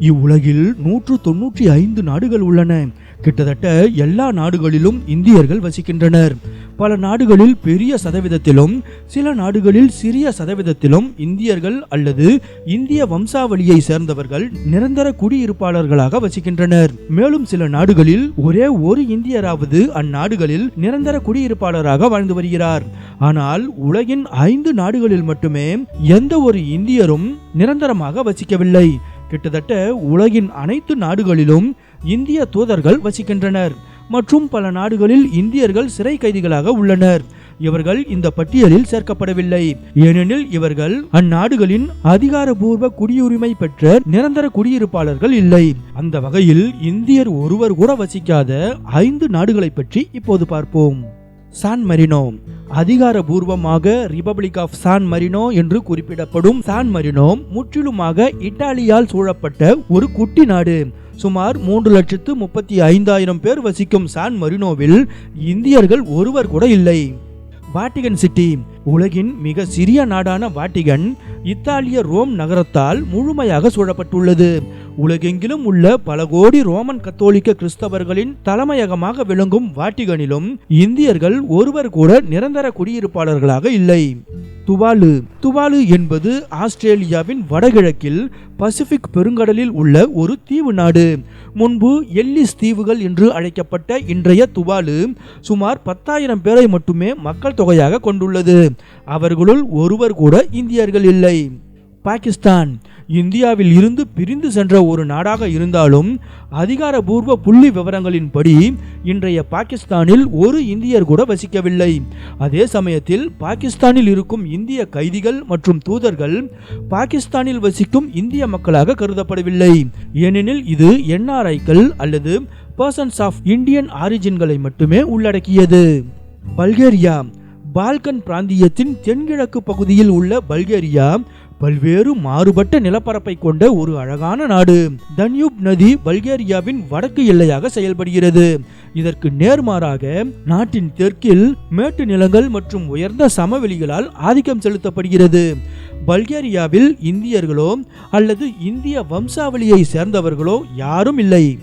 இவ்வுலகில் நூற்று தொன்னூற்றி ஐந்து நாடுகள் உள்ளன. கிட்டத்தட்ட எல்லா நாடுகளிலும் இந்தியர்கள் வசிக்கின்றனர். பல நாடுகளில் பெரிய சதவீதத்திலும் சில நாடுகளில் சிறிய சதவீதத்திலும் இந்தியர்கள் அல்லது இந்திய வம்சாவளியை சேர்ந்தவர்கள் நிரந்தர குடியிருப்பாளர்களாக வசிக்கின்றனர். மேலும் சில நாடுகளில் ஒரே ஒரு இந்தியராவது அந்நாடுகளில் நிரந்தர குடியிருப்பாளராக வாழ்ந்து வருகிறார். ஆனால் உலகின் ஐந்து நாடுகளில் மட்டுமே எந்த ஒரு இந்தியரும் நிரந்தரமாக வசிக்கவில்லை. கிட்டத்தட்ட உலகின் அனைத்து நாடுகளிலும் இந்திய தூதர்கள் வசிக்கின்றனர். மற்றும் பல நாடுகளில் இந்தியர்கள் சிறை கைதிகளாக உள்ளனர். இவர்கள் இந்த பட்டியலில் சேர்க்கப்படவில்லை. ஏனெனில் இவர்கள் அந்நாடுகளின் அதிகாரபூர்வ குடியுரிமை பெற்ற நிரந்தர குடியிருப்பாளர்கள் இல்லை. அந்த வகையில் இந்தியர் ஒருவர் கூட வசிக்காத ஐந்து நாடுகளை பற்றி இப்போது பார்ப்போம். சான் மரினோ அதிகாரபூர்வமாக ரிபப்ளிக் ஆஃப் சான் மரினோ என்று குறிப்பிடப்படும் சான் மரினோ முற்றிலுமாக இத்தாலியால் சூழப்பட்ட ஒரு குட்டி நாடு. சுமார் மூன்று லட்சத்து முப்பத்தி ஐந்தாயிரம் பேர் வசிக்கும் சான் மரினோவில் இந்தியர்கள் ஒருவர் கூட இல்லை. வாட்டிகன் சிட்டி உலகின் மிக சிறிய நாடான வாட்டிகன் இத்தாலிய ரோம் நகரத்தால் முழுமையாக சூழப்பட்டுள்ளது. உலகெங்கிலும் உள்ள பல கோடி ரோமன் கத்தோலிக்க கிறிஸ்தவர்களின் தலைமையகமாக விளங்கும் வாட்டிகனிலும் இந்தியர்கள் ஒருவர் கூட நிரந்தர குடியிருப்பாளர்களாக இல்லை. துவாலு. துவாலு என்பது ஆஸ்திரேலியாவின் வடகிழக்கில் பசிபிக் பெருங்கடலில் உள்ள ஒரு தீவு நாடு. முன்பு எல்லிஸ் தீவுகள் என்று அழைக்கப்பட்ட இன்றைய துவாலு சுமார் பத்தாயிரம் பேரை மட்டுமே மக்கள் தொகையாக கொண்டுள்ளது. அவர்களுள் ஒருவர் கூட இந்தியர்கள் இல்லை. பாகிஸ்தான் இந்தியாவில் இருந்து பிரிந்து சென்ற ஒரு நாடாக இருந்தாலும் அதிகாரபூர்வ புள்ளி விவரங்களின்படி இன்றைய பாகிஸ்தானில் ஒரு இந்தியர் கூட வசிக்கவில்லை. அதே சமயத்தில் பாகிஸ்தானில் இருக்கும் இந்திய கைதிகள் மற்றும் தூதர்கள் பாகிஸ்தானில் வசிக்கும் இந்திய மக்களாக கருதப்படவில்லை. ஏனெனில் இது என்ஆர்ஐக்கள் அல்லது பர்சன்ஸ் ஆஃப் இந்தியன் ஆரிஜின்களை மட்டுமே உள்ளடக்கியது. பல்கேரியா பால்கன் பிராந்தியத்தின் தென்கிழக்கு பகுதியில் உள்ள பல்கேரியா பல்வேறு மாறுபட்ட நிலப்பரப்பை கொண்ட ஒரு அழகான நாடு. தன்யூப் நதி பல்கேரியாவின் வடக்கு எல்லையாக செயல்படுகிறது. இதற்கு நேர்மாறாக நாட்டின் தெற்கில் மேட்டு நிலங்கள் மற்றும் உயர்ந்த சமவெளிகளால் ஆதிக்கம் செலுத்தப்படுகிறது. பல்கேரியாவில் இந்தியர்களோ அல்லது இந்திய வம்சாவளியை சேர்ந்தவர்களோ யாரும் இல்லை.